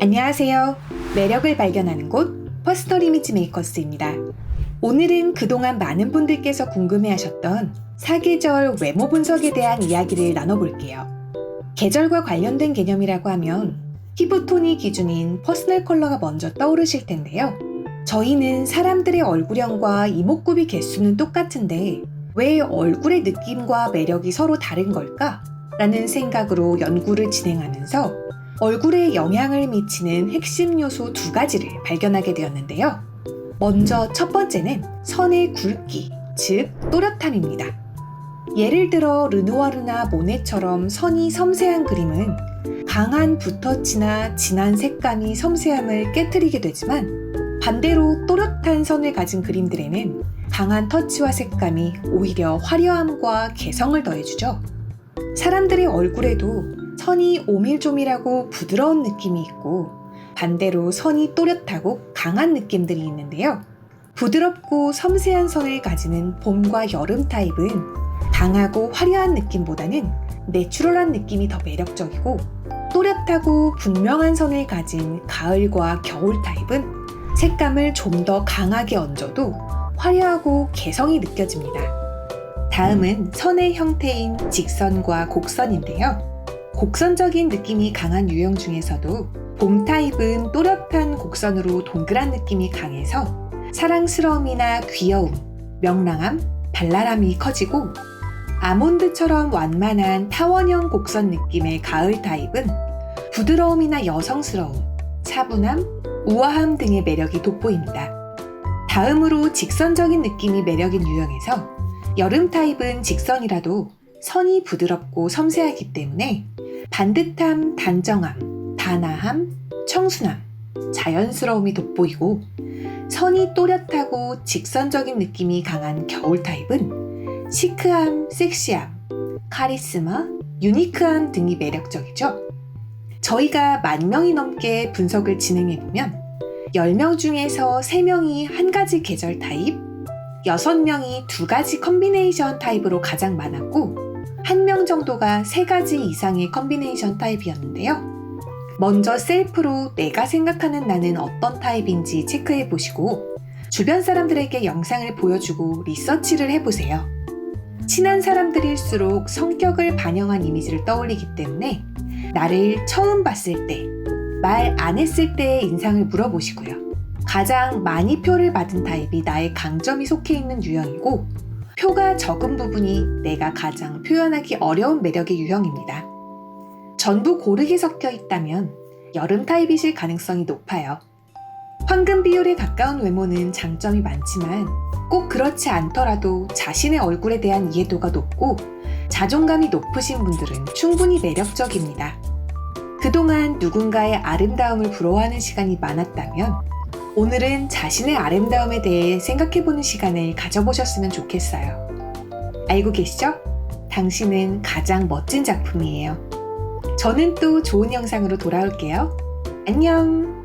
안녕하세요. 매력을 발견하는 곳 퍼스널 이미지 메이커스입니다. 오늘은 그동안 많은 분들께서 궁금해하셨던 사계절 외모 분석에 대한 이야기를 나눠볼게요. 계절과 관련된 개념이라고 하면 피부톤이 기준인 퍼스널 컬러가 먼저 떠오르실 텐데요. 저희는 사람들의 얼굴형과 이목구비 개수는 똑같은데 왜 얼굴의 느낌과 매력이 서로 다른 걸까? 라는 생각으로 연구를 진행하면서 얼굴에 영향을 미치는 핵심 요소 두 가지를 발견하게 되었는데요. 먼저 첫 번째는 선의 굵기, 즉 또렷함입니다. 예를 들어 르누아르나 모네처럼 선이 섬세한 그림은 강한 붓터치나 진한 색감이 섬세함을 깨뜨리게 되지만 반대로 또렷한 선을 가진 그림들에는 강한 터치와 색감이 오히려 화려함과 개성을 더해주죠. 사람들의 얼굴에도 선이 오밀조밀하고 부드러운 느낌이 있고 반대로 선이 또렷하고 강한 느낌들이 있는데요. 부드럽고 섬세한 선을 가지는 봄과 여름 타입은 강하고 화려한 느낌보다는 내추럴한 느낌이 더 매력적이고 또렷하고 분명한 선을 가진 가을과 겨울 타입은 색감을 좀 더 강하게 얹어도 화려하고 개성이 느껴집니다. 다음은 선의 형태인 직선과 곡선인데요. 곡선적인 느낌이 강한 유형 중에서도 봄 타입은 또렷한 곡선으로 동그란 느낌이 강해서 사랑스러움이나 귀여움, 명랑함, 발랄함이 커지고 아몬드처럼 완만한 타원형 곡선 느낌의 가을 타입은 부드러움이나 여성스러움, 차분함, 우아함 등의 매력이 돋보입니다. 다음으로 직선적인 느낌이 매력인 유형에서 여름 타입은 직선이라도 선이 부드럽고 섬세하기 때문에 반듯함, 단정함, 단아함, 청순함, 자연스러움이 돋보이고 선이 또렷하고 직선적인 느낌이 강한 겨울 타입은 시크함, 섹시함, 카리스마, 유니크함 등이 매력적이죠. 저희가 만 명이 넘게 분석을 진행해보면 10명 중에서 3명이 한 가지 계절 타입, 6명이 두 가지 컨비네이션 타입으로 가장 많았고, 한 명 정도가 세 가지 이상의 컨비네이션 타입이었는데요. 먼저 셀프로 내가 생각하는 나는 어떤 타입인지 체크해 보시고, 주변 사람들에게 영상을 보여주고 리서치를 해보세요. 친한 사람들일수록 성격을 반영한 이미지를 떠올리기 때문에 나를 처음 봤을 때, 말 안 했을 때의 인상을 물어보시고요. 가장 많이 표를 받은 타입이 나의 강점이 속해 있는 유형이고, 표가 적은 부분이 내가 가장 표현하기 어려운 매력의 유형입니다. 전부 고르게 섞여 있다면 여름 타입이실 가능성이 높아요. 황금 비율에 가까운 외모는 장점이 많지만 꼭 그렇지 않더라도 자신의 얼굴에 대한 이해도가 높고 자존감이 높으신 분들은 충분히 매력적입니다. 그동안 누군가의 아름다움을 부러워하는 시간이 많았다면 오늘은 자신의 아름다움에 대해 생각해보는 시간을 가져보셨으면 좋겠어요. 알고 계시죠? 당신은 가장 멋진 작품이에요. 저는 또 좋은 영상으로 돌아올게요. 안녕!